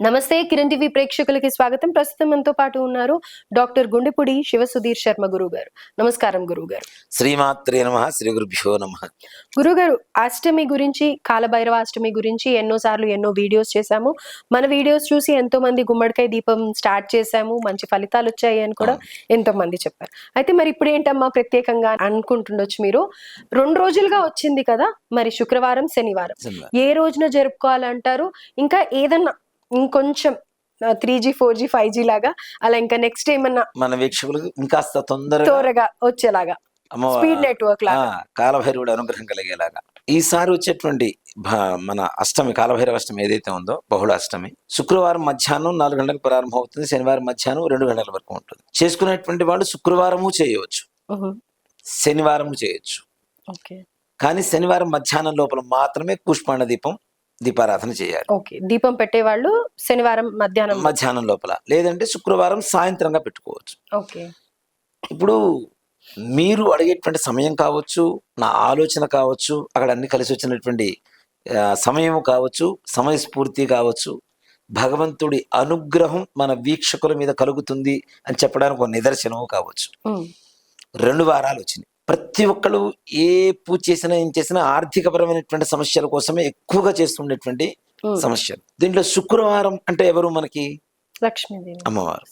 నమస్తే కిరణ్ టీవీ ప్రేక్షకులకి స్వాగతం. ప్రస్తుతం మనతో పాటు ఉన్నారు డాక్టర్ గుండెపూడి శివసుధీర్ శర్మ గురువు గారు నమస్కారం గురువు గారు శ్రీమాత్రే నమ శ్రీ గురుభ్యో నమ. గురువు గారు అష్టమి గురించి కాలభైరవ అష్టమి గురించి ఎన్నో సార్లు ఎన్నో వీడియోస్ చేశాము. మన వీడియోస్ చూసి ఎంతో మంది గుమ్మడికాయ దీపం స్టార్ట్ చేశాము. మంచి ఫలితాలు వచ్చాయి అని కూడా ఎంతో మంది చెప్పారు. అయితే మరి ఇప్పుడు ఏంటమ్మా ప్రత్యేకంగా అనుకుంటుండొచ్చు మీరు. రెండు రోజులుగా వచ్చింది కదా మరి శుక్రవారం శనివారం. ఏ రోజున జరుపుకోవాలంటారు? ఇంకా ఏదన్నా ఇంకొంచెం three G four G five G లాగా అలా ఇంకా నెక్స్ట్ ఏమన్నా మన వీక్షకులకు ఇంకాస్త తొందరగా త్వరగా వచ్చేలాగా స్పీడ్ నెట్వర్క్ లాగా కాలభైరవుడు అనుగ్రహం కలిగేలాగా. ఈసారి వచ్చేటువంటి మన అష్టమి కాలభైరవ అష్టమి ఏదైతే ఉందో బహుళ అష్టమి శుక్రవారం మధ్యాహ్నం నాలుగు గంటలకు ప్రారంభం అవుతుంది శనివారం మధ్యాహ్నం రెండు గంటల వరకు ఉంటుంది. చేసుకునేటువంటి వాళ్ళు శుక్రవారము చేయవచ్చు. శనివారము చేయొచ్చు. కానీ శనివారం మధ్యాహ్నం లోపల మాత్రమే పుష్పాండ దీపం దీపారాధన చేయాలి. ఓకే. దీపం పెట్టేవాళ్ళు శనివారం మధ్యాహ్నం మధ్యాహ్నం లోపల. లేదంటే శుక్రవారం సాయంత్రంగా పెట్టుకోవచ్చు. ఓకే. ఇప్పుడు మీరు అడిగేటువంటి సమయం కావచ్చు నా ఆలోచన కావచ్చు అక్కడ అన్ని కలిసి వచ్చినటువంటి సమయం కావచ్చు సమయస్ఫూర్తి కావచ్చు భగవంతుడి అనుగ్రహం మన వీక్షకుల మీద కలుగుతుంది అని చెప్పడానికి ఒక నిదర్శనము కావచ్చు. రెండు వారాలు వచ్చినాయి. ప్రతి ఒక్కరు ఏ పూజ చేసినా ఏం చేసినా ఆర్థికపరమైనటువంటి సమస్యల కోసమే ఎక్కువగా చేస్తుండేటువంటి. సమస్యలు. దీంట్లో శుక్రవారం అంటే ఎవరు మనకి? లక్ష్మీదేవి. అమ్మవారు.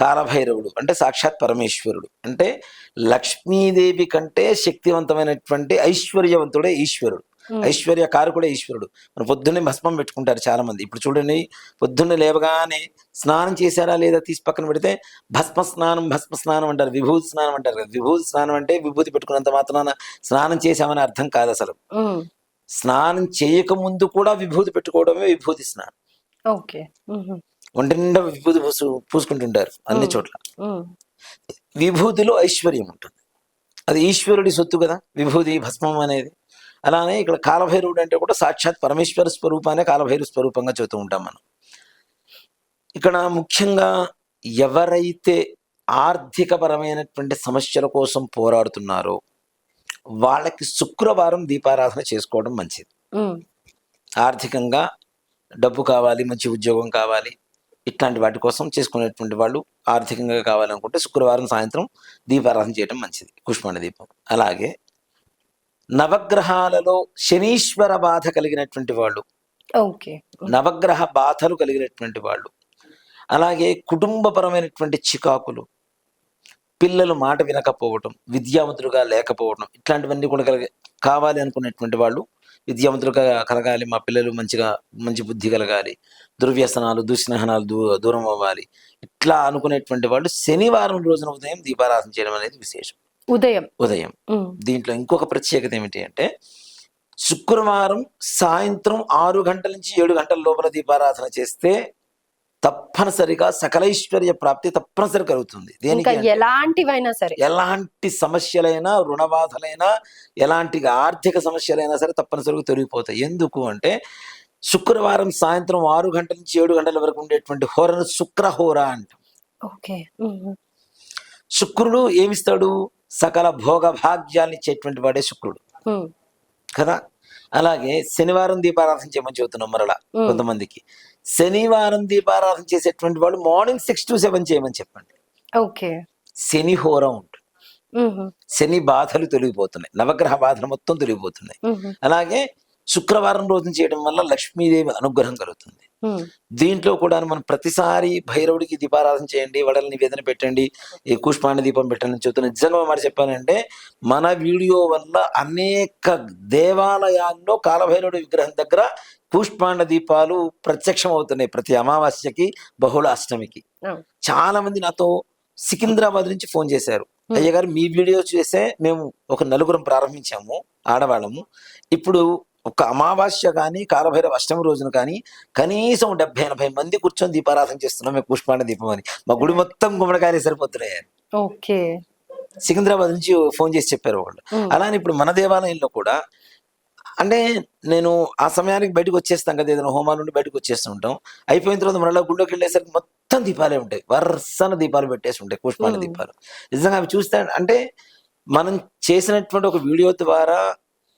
కాలభైరవుడు అంటే సాక్షాత్ పరమేశ్వరుడు. అంటే లక్ష్మీదేవి కంటే శక్తివంతమైనటువంటి ఐశ్వర్యవంతుడే ఈశ్వరుడు. ఐశ్వర్య కారకుడే ఈశ్వరుడు. మన పొద్దున్నే భస్మం పెట్టుకుంటారు చాలా మంది ఇప్పుడు చూడండి పొద్దున్నే లేవగానే స్నానం చేశారా లేదా తీసి పక్కన పెడితే భస్మ స్నానం భస్మ స్నానం అంటారు. విభూతి స్నానం అంటారు కదా. విభూతి స్నానం అంటే విభూతి పెట్టుకున్నంత మాత్రాన స్నానం చేశామని అర్థం కాదు అసలు. స్నానం చేయక ముందు కూడా విభూతి పెట్టుకోవడమే విభూతి స్నానం. ఓకే. ఒంటి నిండా విభూతి పూసు పూసుకుంటుంటారు అన్ని చోట్ల. విభూతిలో ఐశ్వర్యం ఉంటుంది. అది ఈశ్వరుడి సొత్తు కదా. విభూతి భస్మం అనేది. అలానే ఇక్కడ కాలభైరవుడు అంటే కూడా సాక్షాత్ పరమేశ్వర స్వరూపానే కాలభైరవ స్వరూపంగా చెబుతూ ఉంటాం మనం. ఇక్కడ ముఖ్యంగా ఎవరైతే ఆర్థికపరమైనటువంటి సమస్యల కోసం పోరాడుతున్నారో వాళ్ళకి శుక్రవారం దీపారాధన చేసుకోవడం మంచిది. ఆర్థికంగా డబ్బు కావాలి మంచి ఉద్యోగం కావాలి ఇట్లాంటి వాటి కోసం చేసుకునేటువంటి వాళ్ళు ఆర్థికంగా కావాలనుకుంటే శుక్రవారం సాయంత్రం దీపారాధన చేయడం మంచిది పుష్పాండ దీపం. అలాగే నవగ్రహాలలో శనీశ్వర బాధ కలిగినటువంటి వాళ్ళు. నవగ్రహ బాధలు కలిగినటువంటి వాళ్ళు. అలాగే కుటుంబపరమైనటువంటి చికాకులు పిల్లలు మాట వినకపోవటం విద్యావంతులుగా లేకపోవడం ఇట్లాంటివన్నీ కూడా కలిగి కావాలి అనుకునేటువంటి వాళ్ళు విద్యావంతులుగా కలగాలి మా పిల్లలు మంచిగా మంచి బుద్ధి కలగాలి దుర్వ్యసనాలు దుస్నేహనాలు దూ దూరం అవ్వాలి ఇట్లా అనుకునేటువంటి వాళ్ళు శనివారం రోజున ఉదయం దీపారాధన చేయడం అనేది విశేషం. ఉదయం. ఉదయం. దీంట్లో ఇంకొక ప్రత్యేకత ఏమిటి అంటే శుక్రవారం సాయంత్రం ఆరు గంటల నుంచి ఏడు గంటల లోపల దీపారాధన చేస్తే తప్పనిసరిగా సకలైశ్వర్య ప్రాప్తి తప్పనిసరి కలుగుతుంది. దేనికి ఎలాంటివైనా సరే. ఎలాంటి సమస్యలైనా రుణబాధలైనా ఎలాంటి ఆర్థిక సమస్యలైనా సరే తప్పనిసరిగా తొలగిపోతాయి. ఎందుకు అంటే శుక్రవారం సాయంత్రం ఆరు గంటల నుంచి ఏడు గంటల వరకు ఉండేటువంటి హోరను శుక్రహోర అంటాం. ఓకే. శుక్రుడు ఏమిస్తాడు? సకల భోగ భాగ్యాన్ని ఇచ్చేటువంటి వాడే శుక్రుడు. కదా? అలాగే శనివారం దీపారాధన చేయమని చెబుతున్నాం మరలా. కొంతమందికి. శనివారం దీపారాధన చేసేటువంటి వాళ్ళు మార్నింగ్ సిక్స్ టు సెవెన్ చేయమని చెప్పండి. ఓకే. శని హోరం ఉంటుంది శని బాధలు తొలగిపోతున్నాయి. నవగ్రహ బాధలు మొత్తం తొలగిపోతున్నాయి. అలాగే శుక్రవారం రోజున చేయడం వల్ల లక్ష్మీదేవి అనుగ్రహం కలుగుతుంది. దీంట్లో కూడా మనం ప్రతిసారి భైరవుడికి దీపారాధన చేయండి వడల నివేదన పెట్టండి ఈ కూష్పాండ దీపం పెట్టండి చెబుతున్నా నిజంగా మరి చెప్పానంటే మన వీడియో వల్ల అనేక దేవాలయాల్లో కాలభైరవుడి విగ్రహం దగ్గర కూష్పాండ దీపాలు ప్రత్యక్షం అవుతున్నాయి ప్రతి అమావాస్యకి బహుళ అష్టమికి. చాలా మంది నాతో సికింద్రాబాద్ నుంచి ఫోన్ చేశారు. అయ్య గారు మీ వీడియో చూసే మేము ఒక నలుగురం ప్రారంభించాము ఆడవాళ్ళము. ఇప్పుడు ఒక అమావాస్య కానీ కాలభైరవ అష్టమి రోజున కానీ కనీసం డెబ్బై ఎనభై మంది కూర్చొని దీపారాధన చేస్తున్నాం మేము పుష్పాండ దీపం అని. మా గుడి మొత్తం గుమ్మడికాయలే సరిపోతున్నాయి. అని. ఓకే. సికింద్రాబాద్ నుంచి ఫోన్ చేసి చెప్పారు వాళ్ళు. అలానే ఇప్పుడు మన దేవాలయంలో కూడా అంటే నేను ఆ సమయానికి బయటకు వచ్చేస్తాం కదా ఏదైనా హోమాల నుండి బయటకు వచ్చేస్తుంటాం అయిపోయిన తర్వాత మరలా గుళ్ళోకి వెళ్ళేసరికి మొత్తం దీపాలే ఉంటాయి. వరుసన దీపాలు పెట్టేసి ఉంటాయి Hmm. దీపాలు. నిజంగా అవి చూస్తే అంటే మనం చేసినటువంటి ఒక వీడియో ద్వారా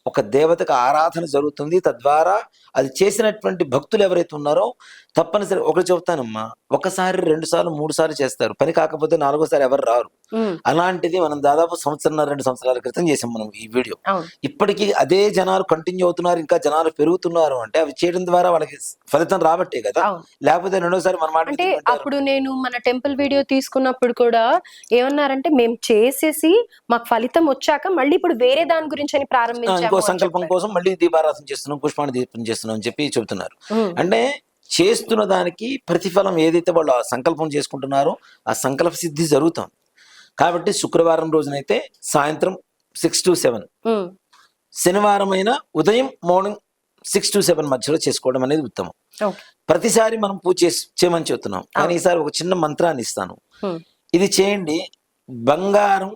ఒక దేవతకు ఆరాధన జరుగుతుంది. తద్వారా అది చేసినటువంటి భక్తులు ఎవరైతే ఉన్నారో తప్పనిసరి ఒకటి చెప్తానమ్మా ఒకసారి రెండు సార్లు మూడు సార్లు చేస్తారు. పని కాకపోతే నాలుగోసారి ఎవరు రారు. అలాంటిది మనం దాదాపు సంవత్సరం రెండు సంవత్సరాల క్రితం చేసాం మనం ఈ వీడియో. ఇప్పటికీ అదే జనాలు కంటిన్యూ అవుతున్నారు ఇంకా జనాలు పెరుగుతున్నారు అంటే అవి చేయడం ద్వారా వాళ్ళకి ఫలితం రాబట్టే కదా. లేకపోతే రెండోసారి మన మాట అంటే. అప్పుడు నేను మన టెంపుల్ వీడియో తీసుకున్నప్పుడు కూడా ఏమన్నారంటే మేము చేసేసి మాకు ఫలితం వచ్చాక మళ్ళీ ఇప్పుడు వేరే దాని గురించి అని అని సంకల్పం. కోసం మళ్ళీ దీపారాధన చేస్తున్నాం పుష్పాన్ని దీపం చేస్తున్నాం అని చెప్పి చెబుతున్నారు. అంటే చేస్తున్న దానికి ప్రతిఫలం ఏదైతే వాళ్ళు ఆ సంకల్పం చేసుకుంటున్నారో ఆ సంకల్ప సిద్ధి జరుగుతుంది కాబట్టి శుక్రవారం రోజునైతే సాయంత్రం సిక్స్ టు సెవెన్. శనివారం అయినా ఉదయం మార్నింగ్ సిక్స్ టు సెవెన్ మధ్యలో చేసుకోవడం అనేది ఉత్తమం. ప్రతిసారి మనం పూజ చేయమని చెప్తున్నాం. కానీ ఈసారి ఒక చిన్న మంత్రాన్ని ఇస్తాను. ఇది చేయండి బంగారం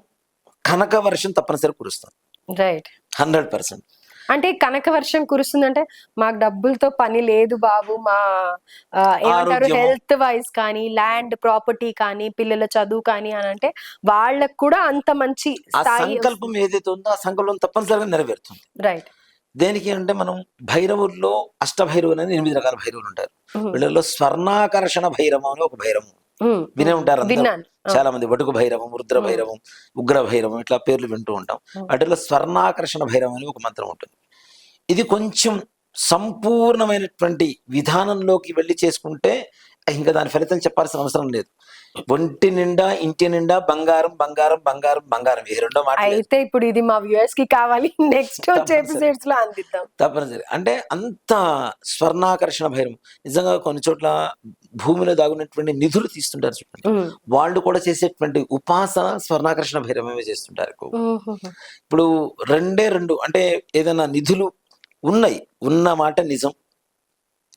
కనక వర్షం తప్పనిసరి కురుస్తుంది రైట్. Hundred percent. అంటే కనక వర్షం కురుస్తుందంటే మాకు డబ్బులతో పని లేదు బాబు మా ఏమంటారు. హెల్త్ వైజ్ కానీ ల్యాండ్ ప్రాపర్టీ కానీ పిల్లల చదువు కానీ అని అంటే వాళ్ళకు కూడా అంత మంచి సంకల్పం ఏదైతే ఉందో ఆ సంకల్పం తప్పనిసరిగా నెరవేరుతుంది. రైట్ దేనికి అంటే మనం భైరవుల్లో అష్టభైరవులు అని ఎనిమిది రకాల భైరవులు ఉంటారు. వీళ్ళలో స్వర్ణాకర్షణ భైరవం అని ఒక భైరవం వినే ఉంటారు చాలా మంది వటుకు భైరవం రుద్ర భైరవం ఉగ్ర భైరవం ఇట్లా పేర్లు వింటూ ఉంటాం. వాటిలో స్వర్ణాకర్షణ భైరవం అని ఒక మంత్రం ఉంటుంది. ఇది కొంచెం సంపూర్ణమైనటువంటి విధానంలోకి వెళ్ళి చేసుకుంటే ఇంకా దాని ఫలితం చెప్పాల్సిన అవసరం లేదు. ఒంటి నిండా ఇంటి నిండా బంగారం బంగారం బంగారం బంగారం. ఈ రెండో మాట. అయితే ఇప్పుడు ఇది మా వ్యూయర్స్కి కావాలి. నెక్స్ట్ వచ్చే. ఎపిసోడ్స్లో అందిద్దాం. తప్పనిసరి. అంటే అంత స్వర్ణాకర్షణ భైరవం నిజంగా కొన్ని చోట్ల భూమిలో దాగున్నటువంటి నిధులు తీస్తుంటారు చూడండి. వాళ్ళు కూడా చేసేటువంటి ఉపాసన స్వర్ణాకర్షణ భైరవమే చేస్తుంటారు ఇప్పుడు రెండే రెండు అంటే ఏదైనా నిధులు ఉన్నాయి. ఉన్న మాట నిజం.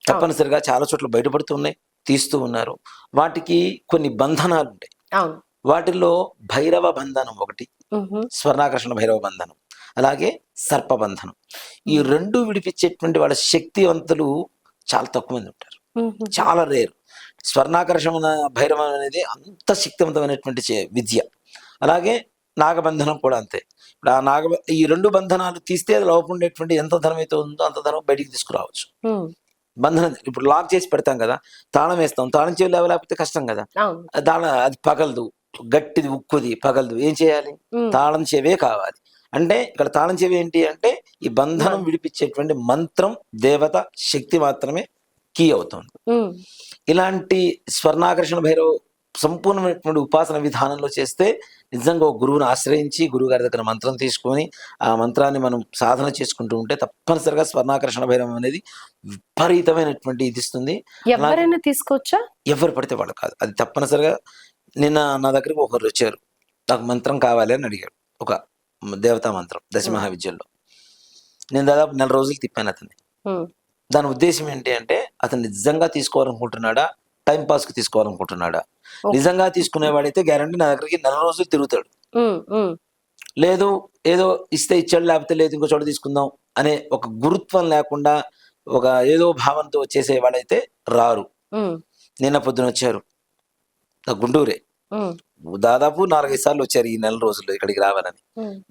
తప్పనిసరిగా చాలా చోట్ల బయటపడుతున్నాయి తీస్తూ ఉన్నారు. వాటికి కొన్ని బంధనాలు ఉంటాయి. వాటిల్లో భైరవ బంధనం ఒకటి స్వర్ణాకర్షణ భైరవ బంధనం అలాగే సర్పబంధనం ఈ రెండు విడిపించేటువంటి వాళ్ళ శక్తివంతులు చాలా తక్కువ మంది ఉంటారు. చాలా రేరు. స్వర్ణాకర్షణ భైరవం అనేది అంత శక్తివంతమైనటువంటి విద్య. అలాగే నాగబంధనం కూడా అంతే. ఇప్పుడు ఆ నాగ ఈ రెండు బంధనాలు తీస్తే అది లోపల ఉండేటువంటి ఎంత ధనం అయితే ఉందో అంత ధనం బయటికి తీసుకురావచ్చు. బంధనం ఇప్పుడు లాక్ చేసి పెడతాం కదా తాళం వేస్తాం. తాళం చెవి లేకపోతే కష్టం కదా. తాళం అది పగలదు. గట్టిది ఉక్కుది పగలదు. ఏం చేయాలి? తాళం చెవే కావాలి. అంటే ఇక్కడ తాళం చెవి ఏంటి అంటే ఈ బంధనం విడిపించేటువంటి మంత్రం దేవత శక్తి మాత్రమే కీ అవుతుంది. ఇలాంటి స్వర్ణాకర్షణ భైరవ సంపూర్ణమైనటువంటి ఉపాసన విధానంలో చేస్తే నిజంగా ఒక గురువుని ఆశ్రయించి గురువు గారి దగ్గర మంత్రం తీసుకొని ఆ మంత్రాన్ని మనం సాధన చేసుకుంటూ ఉంటే తప్పనిసరిగా స్వర్ణాకర్షణ భైరవం అనేది విపరీతమైన ఇది ఇస్తుంది. ఎవరైనా తీసుకోవచ్చా? ఎవరు పడితే వాళ్ళు కాదు. అది తప్పనిసరిగా నిన్న నా దగ్గరికి ఒకరు వచ్చారు. నాకు మంత్రం కావాలి అని అడిగాడు ఒక దేవతా మంత్రం దశ మహావిద్యల్లో. నేను దాదాపు నెల రోజులు తిప్పాను అతన్ని. దాని ఉద్దేశం ఏంటి అంటే అతను నిజంగా తీసుకోవాలనుకుంటున్నాడా? టైం పాస్కి తీసుకోవాలనుకుంటున్నాడా. నిజంగా తీసుకునేవాడైతే గ్యారంటీ నా దగ్గరికి నెల రోజులు తిరుగుతాడు. లేదు ఏదో ఇస్తే ఇచ్చాడు లేకపోతే లేదు ఇంకో చోట తీసుకుందాం అనే ఒక గురుత్వం లేకుండా ఒక ఏదో భావంతో వచ్చేసే వాళ్ళైతే రారు నిన్న పొద్దున వచ్చారు. నా గుంటూరే. దాదాపు నాలుగైదు సార్లు వచ్చారు ఈ నెల రోజుల్లో ఇక్కడికి రావాలని.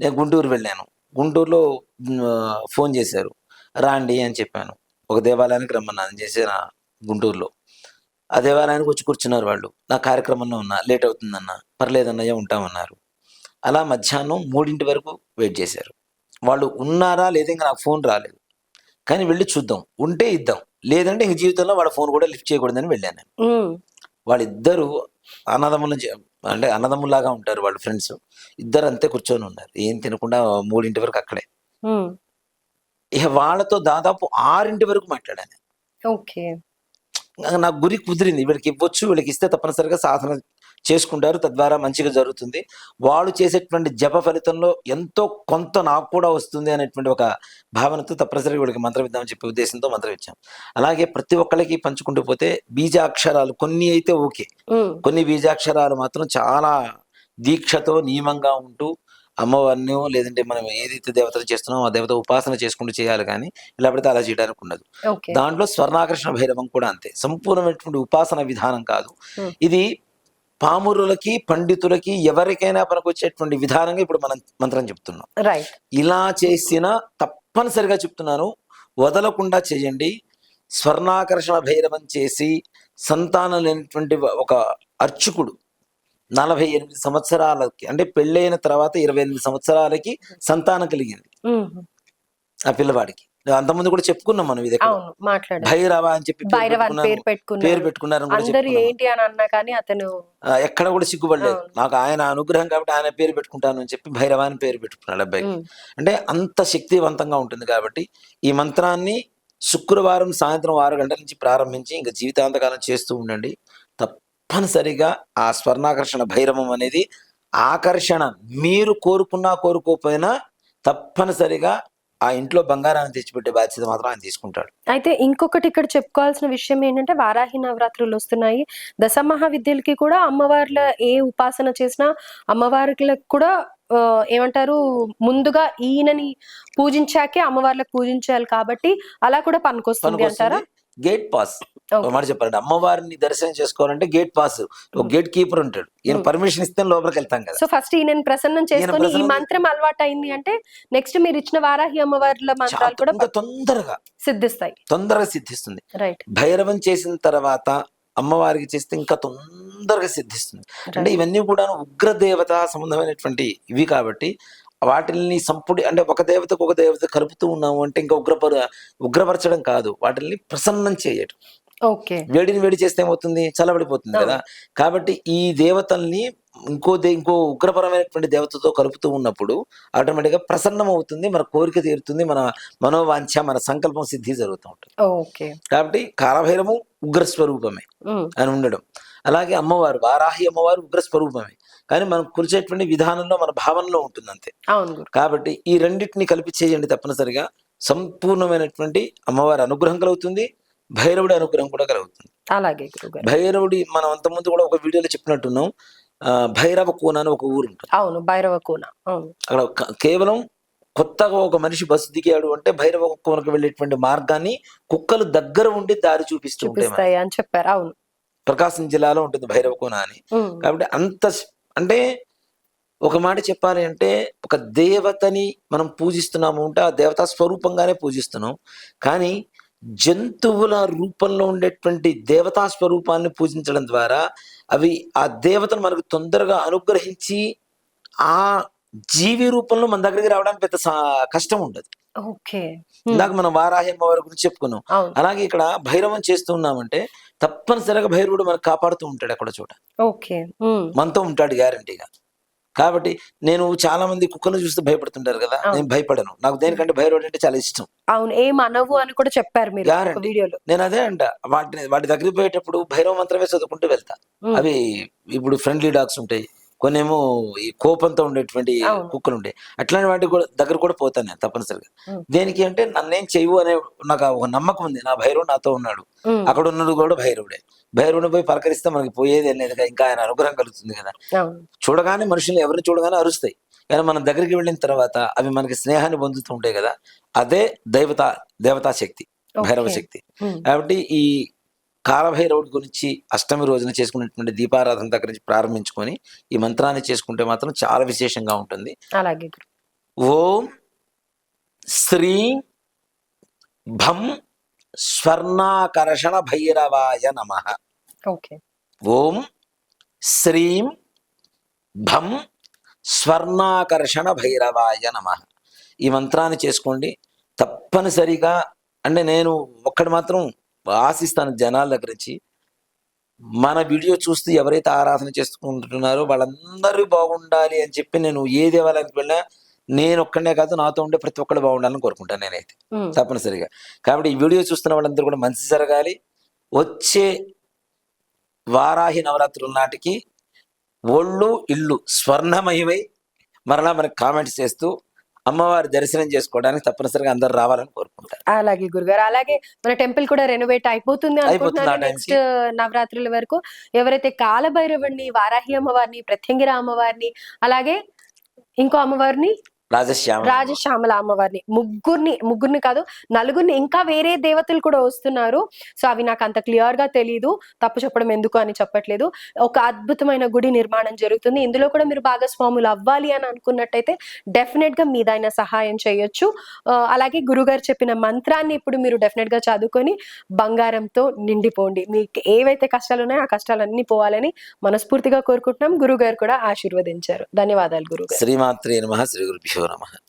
నేను గుంటూరు వెళ్ళాను. గుంటూరులో ఫోన్ చేశారు. రాండి అని చెప్పాను. ఒక దేవాలయానికి రమ్మన్నాను. చేసిన గుంటూరులో. ఆ దేవాలయానికి వచ్చి కూర్చున్నారు వాళ్ళు. నా కార్యక్రమంలో ఉన్నా లేట్ అవుతుందన్న పర్లేదన్నయ్య ఉంటామన్నారు. అలా మధ్యాహ్నం మూడింటి వరకు వెయిట్ చేశారు. వాళ్ళు ఉన్నారా లేదా ఇంకా నాకు ఫోన్ రాలేదు. కానీ వెళ్ళి చూద్దాం. ఉంటే ఇద్దాం. లేదంటే ఇంక జీవితంలో వాళ్ళ ఫోన్ కూడా లిఫ్ట్ చేయకూడదని వెళ్ళాను నేను. వాళ్ళిద్దరూ అన్నదమ్ముల అంటే అన్నదమ్ములాగా ఉంటారు వాళ్ళ ఫ్రెండ్స్. ఇద్దరు అంతే కూర్చొని ఉన్నారు. ఏం తినకుండా మూడింటి వరకు అక్కడే. ఇక వాళ్ళతో దాదాపు ఆరింటి వరకు మాట్లాడాను ఓకే. నా గురి కుదిరింది. వీళ్ళకి ఇవ్వచ్చు వీళ్ళకి ఇస్తే తప్పనిసరిగా సాధన చేసుకుంటారు. తద్వారా మంచిగా జరుగుతుంది. వాళ్ళు చేసేటువంటి జప ఫలితంలో ఎంతో కొంత నాకు కూడా వస్తుంది అనేటువంటి ఒక భావనతో తప్పనిసరిగా వీళ్ళకి మంత్రం ఇద్దామని చెప్పే ఉద్దేశంతో మంత్రం ఇచ్చాం. అలాగే ప్రతి ఒక్కరికి పంచుకుంటూ పోతే బీజాక్షరాలు కొన్ని అయితే ఓకే. కొన్ని బీజాక్షరాలు మాత్రం చాలా దీక్షతో నియమంగా ఉంటూ అమ్మవారిని లేదంటే మనం ఏదైతే దేవతలు చేస్తున్నామో ఆ దేవత ఉపాసన చేసుకుంటూ చేయాలి కానీ ఇలా పడితే అలా చేయడానికి ఉండదు. దాంట్లో స్వర్ణాకర్షణ భైరవం కూడా అంతే. సంపూర్ణమైనటువంటి ఉపాసన విధానం కాదు. ఇది పామురులకి పండితులకి ఎవరికైనా పనికొచ్చేటువంటి విధానంగా ఇప్పుడు మనం మంత్రం చెప్తున్నాం. ఇలా చేసిన తప్పనిసరిగా చెప్తున్నాను వదలకుండా చేయండి. స్వర్ణాకర్షణ భైరవం చేసి సంతానం లేనటువంటి ఒక అర్చకుడు నలభై ఎనిమిది సంవత్సరాలకి అంటే పెళ్ళైన తర్వాత ఇరవై ఎనిమిది సంవత్సరాలకి సంతానం కలిగింది. ఆ పిల్లవాడికి. అంతకుముందు కూడా చెప్పుకున్నాం మనం ఇది భైరవ అని చెప్పి పేరు పెట్టుకున్నారు. ఏంటి అని అన్నా కానీ అతను ఎక్కడ కూడా సిగ్గుపడలేదు. నాకు ఆయన అనుగ్రహం కాబట్టి ఆయన పేరు పెట్టుకుంటాను అని చెప్పి భైరవ అని పేరు పెట్టుకున్నాడు అబ్బాయికి ఉమ్, అంటే అంత శక్తివంతంగా ఉంటుంది కాబట్టి ఈ మంత్రాన్ని శుక్రవారం సాయంత్రం ఆరు గంటల నుంచి ప్రారంభించి ఇంకా జీవితాంతకాలం చేస్తూ ఉండండి. తప్పనిసరిగా ఆ స్వర్ణాకర్షణ భైరవం అనేది ఆకర్షణ. మీరు కోరుకున్నా కోరుకోకపోయినా తప్పనిసరిగా ఆ ఇంట్లో బంగారాన్ని తెచ్చిపెట్టే బాధ్యత మాత్రం ఆయన తీసుకుంటాడు. అయితే ఇంకొకటి ఇక్కడ చెప్పుకోవాల్సిన విషయం ఏంటంటే వారాహి నవరాత్రులు వస్తున్నాయి. దశ మహావిద్యలకి కూడా అమ్మవార్ల ఏ ఉపాసన చేసినా అమ్మవార్లకు కూడా ఏమంటారు ముందుగా ఈయనని పూజించాకే అమ్మవార్లకు పూజించాలి కాబట్టి అలా కూడా పనికొస్తుంది. అంటారా? Gate pass. మాట చెప్పాలంటే అమ్మవారిని దర్శనం చేసుకోవాలంటే గేట్ పాస్ ఒక గేట్ కీపర్ ఉంటాడు. ఈయన Hmm. పర్మిషన్ ఇస్తే లోపలికి వెళ్తాం కదా. సో ఫస్ట్ ఈయనని ప్రసన్నం చేసుకొని ఈ మంత్రం అలవాటు అయింది అంటే నెక్స్ట్ మీరు ఇచ్చిన వారాహి అమ్మవార్ల మంత్రాలు కూడా తొందరగా సిద్ధిస్తాయి. తొందరగా సిద్ధిస్తుంది. రైట్ భైరవం చేసిన తర్వాత అమ్మవారికి చేస్తే ఇంకా తొందరగా సిద్ధిస్తుంది. అంటే ఇవన్నీ కూడా ఉగ్ర దేవత సంబంధమైనటువంటి ఇవి కాబట్టి వాటిల్ని సంపుడి అంటే ఒక దేవతకు ఒక దేవత కలుపుతూ ఉన్నాము అంటే ఇంకా ఉగ్రపర ఉగ్రపరచడం కాదు. వాటిల్ని ప్రసన్నం చేయటం. వేడిని వేడి చేస్తే ఏమవుతుంది? చల్లబడిపోతుంది కదా. కాబట్టి ఈ దేవతల్ని ఇంకో ఇంకో ఉగ్రపరమైనటువంటి దేవతతో కలుపుతూ ఉన్నప్పుడు ఆటోమేటిక్గా ప్రసన్నం అవుతుంది మన కోరిక తీరుతుంది మన మనోవాంఛ మన సంకల్పం సిద్ధి జరుగుతూ ఉంటుంది. కాబట్టి కాలభైరవం ఉగ్ర స్వరూపమే అని ఉండడం. అలాగే అమ్మవారు వారాహి అమ్మవారు ఉగ్ర స్వరూపమే కానీ మనం కురిచేటువంటి విధానంలో మన భావనలో ఉంటుంది అంతే కాబట్టి ఈ రెండింటిని కలిపి చేయండి తప్పనిసరిగా. సంపూర్ణమైనటువంటి అమ్మవారి అనుగ్రహం కలుగుతుంది. భైరవుడి అనుగ్రహం కూడా కలుగుతుంది. అలాగే భైరవుడి మనం అంతకుముందు కూడా ఒక వీడియోలో చెప్పినట్టున్నాం. భైరవ కోన అని ఒక ఊరు ఉంటుంది. అవును భైరవ కోన. అక్కడ కేవలం కొత్తగా ఒక మనిషి బస్సు దిగాడు అంటే భైరవ కోనకు వెళ్ళేటువంటి మార్గాన్ని కుక్కలు దగ్గర ఉండి దారి చూపిస్తూ ఉంటాయి అని చెప్పారు. అవును. ప్రకాశం జిల్లాలో ఉంటుంది భైరవ కోన అని. కాబట్టి అంత అంటే ఒక మాట చెప్పాలి అంటే ఒక దేవతని మనం పూజిస్తున్నాము అంటే ఆ దేవతా స్వరూపంగానే పూజిస్తున్నాం. కానీ జంతువుల రూపంలో ఉండేటువంటి దేవతా స్వరూపాన్ని పూజించడం ద్వారా అవి ఆ దేవతను మనకు తొందరగా అనుగ్రహించి ఆ జీవి రూపంలో మన దగ్గరికి రావడానికి పెద్ద కష్టం ఉండదు. ఓకే. ఇందాక మనం వారాహి అమ్మవారి గురించి చెప్పుకున్నాం. అలాగే ఇక్కడ భైరవం చేస్తున్నామంటే తప్పనిసరిగా భైరవుడు మనకు కాపాడుతూ ఉంటాడు అక్కడ చోట. ఓకే. మనతో ఉంటాడు గ్యారంటీగా కాబట్టి నేను చాలా మంది కుక్కలు చూస్తే భయపడుతుంటారు కదా. నేను భయపడను. నాకు దేనికంటే భైరవుడు అంటే చాలా ఇష్టం. అవును ఏం అనవు అని కూడా చెప్పారు మీరు. వీడియోలో. నేను అదే అంట. వాటిని వాటి దగ్గరికి పోయేటప్పుడు భైరవ మంత్రమే చదువుకుంటూ వెళ్తా. అవి ఇప్పుడు ఫ్రెండ్లీ డాగ్స్ ఉంటాయి. కొన్నేమో ఈ కోపంతో ఉండేటువంటి. కుక్కలు ఉంటాయి అట్లాంటి వాటి కూడా దగ్గర కూడా పోతాను నేను తప్పనిసరిగా. దేనికి అంటే నన్నేం చెయ్యు అనే నాకు ఒక నమ్మకం ఉంది. నా భైరవుడు నాతో ఉన్నాడు. అక్కడ ఉన్నది కూడా భైరవుడే. భైరవుని పోయి పలకరిస్తే మనకి పోయేది లేదు ఇంకా ఆయన అనుగ్రహం కలుగుతుంది కదా. చూడగానే మనుషులు ఎవరిని చూడగానే అరుస్తాయి. కానీ మనం దగ్గరికి వెళ్ళిన తర్వాత అవి మనకి స్నేహాన్ని పొందుతూ ఉంటాయి కదా అదే దైవత దేవతా శక్తి భైరవ. శక్తి కాబట్టి ఈ కాలభైరవుడి గురించి అష్టమి రోజున చేసుకునేటువంటి దీపారాధన దగ్గర నుంచి ప్రారంభించుకొని ఈ మంత్రాన్ని చేసుకుంటే మాత్రం చాలా విశేషంగా ఉంటుంది. అలాగే ఓం శ్రీ భం స్వర్ణాకర్షణ భైరవాయ నమః. ఓకే. ఓం శ్రీం భం స్వర్ణాకర్షణ భైరవాయ నమ. ఈ మంత్రాన్ని చేసుకోండి. తప్పనిసరిగా అంటే నేను ఒక్కటి మాత్రం ఆశిస్తాను జనాల దగ్గర నుంచి. మన వీడియో చూస్తూ ఎవరైతే ఆరాధన చేసుకుంటున్నారో వాళ్ళందరూ బాగుండాలి అని చెప్పి నేను ఏ దేవాలయానికి వెళ్ళినా నేను ఒక్కడే కాదు నాతో ఉండే ప్రతి ఒక్కళ్ళు బాగుండాలని కోరుకుంటాను నేనైతే. తప్పనిసరిగా. కాబట్టి ఈ వీడియో చూస్తున్న వాళ్ళందరూ కూడా మంచి జరగాలి. వచ్చే వారాహి నవరాత్రుల నాటికి ఒళ్ళు ఇల్లు స్వర్ణమయమై మరలా మనకి కామెంట్స్ చేస్తూ అమ్మవారి దర్శనం చేసుకోవడానికి తప్పనిసరిగా అందరు రావాలని కోరుకుంటారు. అలాగే గురుగారు. అలాగే మన టెంపుల్ కూడా రెనోవేట్ అయిపోతుంది అనుకుంటున్నాను నెక్స్ట్ నవరాత్రుల వరకు. ఎవరైతే కాలభైరవుడిని వారాహి అమ్మవారిని ప్రత్యంగిర అమ్మవారిని అలాగే ఇంకో అమ్మవారిని రాజశ్యామ రాజశ్యామల అమ్మవారిని. ముగ్గురిని ముగ్గురిని కాదు నలుగురిని ఇంకా వేరే దేవతలు కూడా వస్తున్నారు. సో అవి నాకు అంత క్లియర్గా తెలియదు తప్పు చెప్పడం ఎందుకు అని చెప్పట్లేదు. ఒక అద్భుతమైన గుడి నిర్మాణం జరుగుతుంది. ఇందులో కూడా మీరు భాగస్వాములు అవ్వాలి అని అనుకున్నట్టయితే డెఫినెట్గా మీదైన సహాయం చేయొచ్చు. అలాగే గురుగారు చెప్పిన మంత్రాన్ని ఇప్పుడు మీరు డెఫినెట్గా చదువుకొని బంగారంతో నిండిపోండి. మీకు ఏవైతే కష్టాలు ఉన్నాయో ఆ కష్టాలన్నీ పోవాలని మనస్ఫూర్తిగా కోరుకుంటున్నాం. గురుగారు కూడా ఆశీర్వదించారు. ధన్యవాదాలు గురుగారు. శ్రీమాత్రే నమ. శ్రీ గురుభ్యో నమ